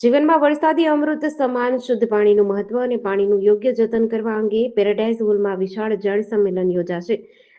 જીવનમાં વરસાદી અમૃત સમાન શુદ્ધ પાણીનું મહત્વ અને પાણીનું યોગ્ય જતન કરવા અંગે પેરાડાઇઝ હોલમાં વિશાળ જળ સંમેલન યોજાશે.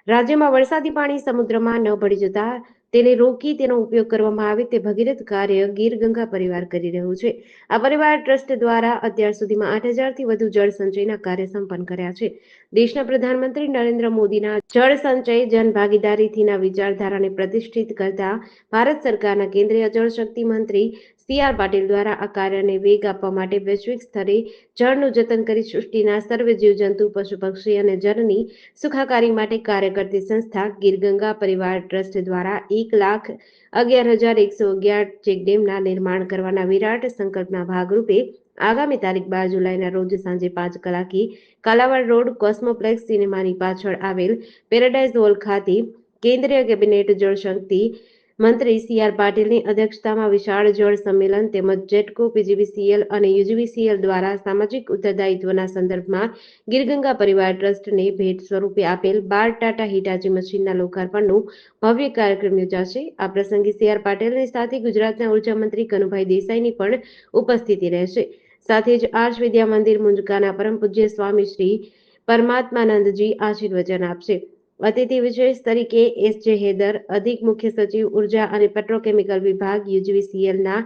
રાજ્યમાં વરસાદી પાણી સમુદ્રમાં ન ભળી જતા તેને રોકી તેનો ઉપયોગ કરવામાં આવે તે ભગીરથ કાર્ય ગીર ગંગા પરિવાર કરી રહ્યું છે. આ પરિવાર ટ્રસ્ટ દ્વારા અત્યાર સુધીમાં આઠ હજારથી વધુ જળ સંચયના કાર્ય સંપન્ન કર્યા છે. દેશના પ્રધાનમંત્રી નરેન્દ્ર મોદીના જળ સંચય જન ભાગીદારીથીના વિચારધારાને પ્રતિષ્ઠિત કરતા ભારત સરકારના કેન્દ્રીય જળશક્તિ મંત્રી સી પાટીલ દ્વારા આ કાર્યને વેગ આપવા માટે વૈશ્વિક સ્તરે જળનું જતન કરી સૃષ્ટિના સર્વે જીવજંતુ પશુ પક્ષી અને જળની સુખાકારી માટે કાર્ય કરતી સંસ્થા ગીરગંગા પરિવાર ટ્રસ્ટ દ્વારા એક લાખ અગિયાર હજાર એકસો અગિયાર ચેકડેમના નિર્માણ કરવાના વિરાટ સંકલ્પના ભાગરૂપે આગામી તારીખ બાર જુલાઈના રોજ સાંજે પાંચ કલાકે કાલાવાડ રોડ કોસ્મોપ્લેક્સ સિનેમાની પાછળ આવેલ પેરાડાઇઝ હોલ ખાતે કેન્દ્રીય કેબિનેટ જળશક્તિ મંત્રી સી આર પાટીલની અધ્યક્ષતામાં વિશાળ જળ સંમેલન તેમજ જેટકો પીજીવીસીએલ અને યુજીવીસીએલ દ્વારા સામાજિક ઉત્તરદાયિત્વના સંદર્ભમાં ગીરગંગા પરિવાર ટ્રસ્ટને ભેટ સ્વરૂપે આપેલ બાર ટાટા હિટાચી મશીનના લોકાર્પણનું ભવ્ય કાર્યક્રમ યોજાશે. આ પ્રસંગે સી આર પાટીલની સાથે ગુજરાતના ઊર્જા મંત્રી કનુભાઈ દેસાઈની પણ ઉપસ્થિતિ રહેશે. સાથે જ આર્ષ વિદ્યા મંદિર મુંજકાના પરમ પૂજ્ય સ્વામી શ્રી પરમાત્માનંદજી આશીર્વચન આપશે. અતિથિ વિશેષ તરીકે એસ જે હેદર અધિક મુખ્ય સચિવ ઊર્જા અને પેટ્રોકેમિકલ વિભાગ યુજીવીસીએલના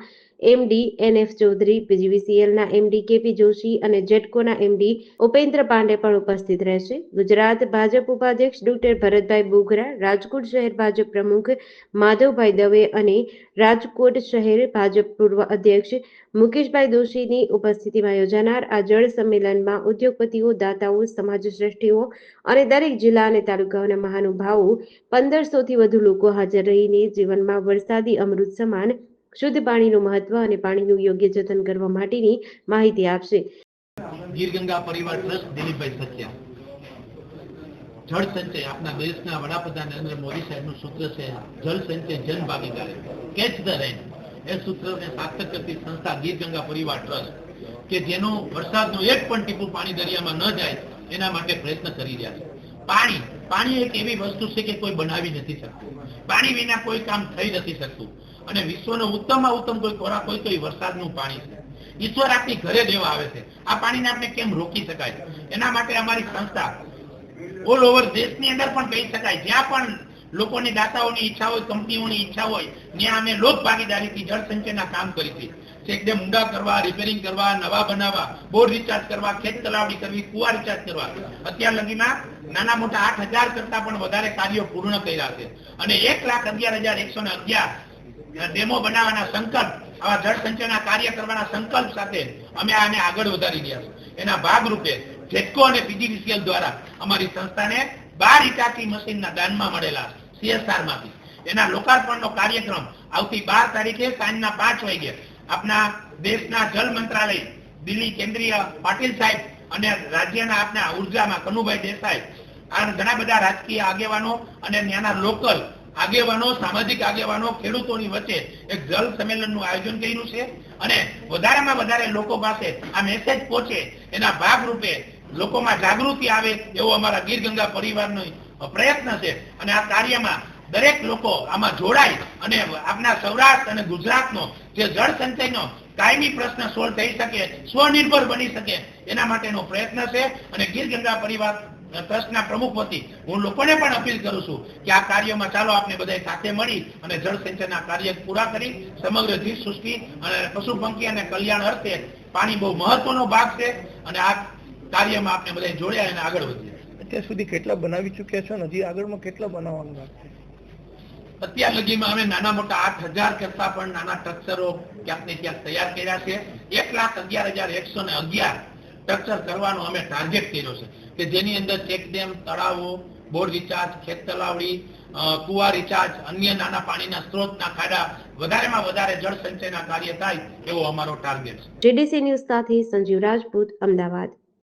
એમડી એન એફ ચૌધરી પીજીવીસીએલના એમડી કેપી જોશી અને જેટકોના એમડી ઉપેન્દ્ર પાંડે પણ ઉપસ્થિત રહેશે. ગુજરાત ભાજપ ઉપાધ્યક્ષ ડોક્ટર ભરતભાઈ બોગરા રાજકોટ શહેર ભાજપ પ્રમુખ માધવભાઈ દવે અને રાજકોટ શહેર ભાજપ પૂર્વ અધ્યક્ષ મુકેશભાઈ દોશીની ઉપસ્થિતિમાં યોજાનાર આ જળ સંમેલનમાં ઉદ્યોગપતિઓ, દાતાઓ સમાજ શ્રેષ્ઠીઓ અને દરેક જિલ્લા અને તાલુકાઓના મહાનુભાવો પંદરસોથી વધુ લોકો હાજર રહીને જીવનમાં વરસાદી અમૃત સમાન શુદ્ધ પાણીનું મહત્વ અને પાણીનું યોગ્ય જતન કરવા માટેની માહિતી આપશે. ગીર ગંગા પરિવાર ટ્રસ્ટ, દિલીપભાઈ સત્યા. જળ સંચય આપણા દેશના વડાપ્રધાન નરેન્દ્ર મોદી સાહેબનું સૂત્ર છે, જળ સંચય જન ભાગીદારી. કેચ ધ રેન એ સૂત્રને સાર્થક કરતી સંસ્થા ગીર ગંગા પરિવાર ટ્રસ્ટ, કે જેનો વરસાદનું એક પણ ટીપું પાણી દરિયામાં ન જાય, એના માટે પ્રયત્ન કરી રહ્યા છે. પાણી પાણી એક એવી વસ્તુ છે કે કોઈ બનાવી નથી શકતું. પાણી વિના કોઈ કામ થઈ નથી શકતું. અને વિશ્વનો ઉત્તમમાં ઉત્તમ કોઈ ખોરાક હોય તો એ વરસાદનું પાણી છે. ઈશ્વર આપણી ઘરે દેવા આવે છે. આ પાણીને આપણે કેમ રોકી શકાય? એના માટે અમારી સંસ્થા ઓલ ઓવર દેશની અંદર પણ કહી શકાય. જ્યાં પણ લોકોની દાતાઓની ઈચ્છા હોય, કંપનીઓની ઈચ્છા હોય, ત્યાં અમે લોક ભાગીદારીથી જળ સંચયના કામ કરી છે એકદમ ઊંડા કરવા રિપેરિંગ કરવા, નવા બનાવવા બોર રિચાર્જ કરવા, ખેત તલાવડી કરવી, કુવા રિચાર્જ કરવા. અત્યાર લગીના નાના મોટા આઠ હજાર કરતા પણ વધારે કાર્યો પૂર્ણ કર્યા છે. અને એક લાખ અગિયાર હજાર એકસો ને અગિયાર ડેમો બનાવવાના સંકલ્પ, આવા જળ સંચયના કાર્ય કરવાના સંકલ્પ સાથે અમે આને આગળ વધારી રહ્યા છીએ. એના ભાગરૂપે જેટકો અને પીજીવીસીએલ દ્વારા અમારી સંસ્થાને બાર ઇટાકી મશીનના દાનમાં મળેલા સીએસઆરમાંથી એના લોકાર્પણનો કાર્યક્રમ આવતી બાર તારીખે સાંજના પાંચ વાગે આપના દેશના જલ મંત્રાલય, દિલ્હી કેન્દ્રીય પાટીલ સાહેબ અને રાજ્યના આપના ઉર્જામાં કનુભાઈ દેસાઈ, આ ઘણા બધા રાજકીય આગેવાનો અને ત્યાંના લોકલ આગેવાનો, સામાજિક આગેવાનો, ખેડૂતોની વચ્ચે એક જળ સંમેલનનું આયોજન કર્યું છે અને વધારેમાં વધારે લોકો પાસે આ મેસેજ પહોંચે, એના ભાગરૂપે લોકોમાં જાગૃતિ આવે એવો અમારા ગીર ગંગા પરિવારનો પ્રયત્ન છે. અને આ કાર્યમાં દરેક લોકો આમાં જોડાય અને આપના સૌરાષ્ટ્ર અને ગુજરાતનો જે જળ સંચયનો કાયમી પ્રશ્ન સોલ્વ થઈ શકે, સ્વનિર્ભર બની શકે, એના માટેનો પ્રયત્ન છે. અને ગીર ગંગા પરિવાર ટ્રસ્ટના પ્રમુખ વતી હું લોકોને પણ અપીલ કરું છું કે આ કાર્યમાં ચાલો આપણે બધા સાથે મળી અને જળસિંચનના કાર્ય પૂરા કરી સમગ્ર જીવ સૃષ્ટિ અને પશુ પંખી અને કલ્યાણ અર્થે પાણી બહુ મહત્વનો ભાગ છે અને આ કાર્યમાં આપણે બધા જોડ્યા અને આગળ વધીએ અત્યાર સુધી કેટલા બનાવી ચૂક્યા છો ને હજી આગળમાં કેટલા બનાવવાનું બાકી? અત્યાર લગીમાં અમે નાના મોટા આઠ હજાર કરતા પણ નાના સ્ટ્રક્ચરો ક્યાંક ને ક્યાંક તૈયાર કર્યા છે એક લાખ અગિયાર હજાર એકસો ને અગિયાર સ્ટ્રક્ચર કરવાનો અમે ટાર્ગેટ કર્યો છે. કે જેની અંદર ચેકડેમ તળાવો, બોર રિચાર્જ ખેત તલાવડી કુવા રિચાર્જ અન્ય નાના પાણીના સ્ત્રોતના ખાડા, વધારેમાં વધારે જળ સંચયના કાર્ય થાય એવો અમારો ટાર્ગેટ છે. જેડીસી ન્યૂઝ સાથે સંજીવ રાજપૂત, અમદાવાદ.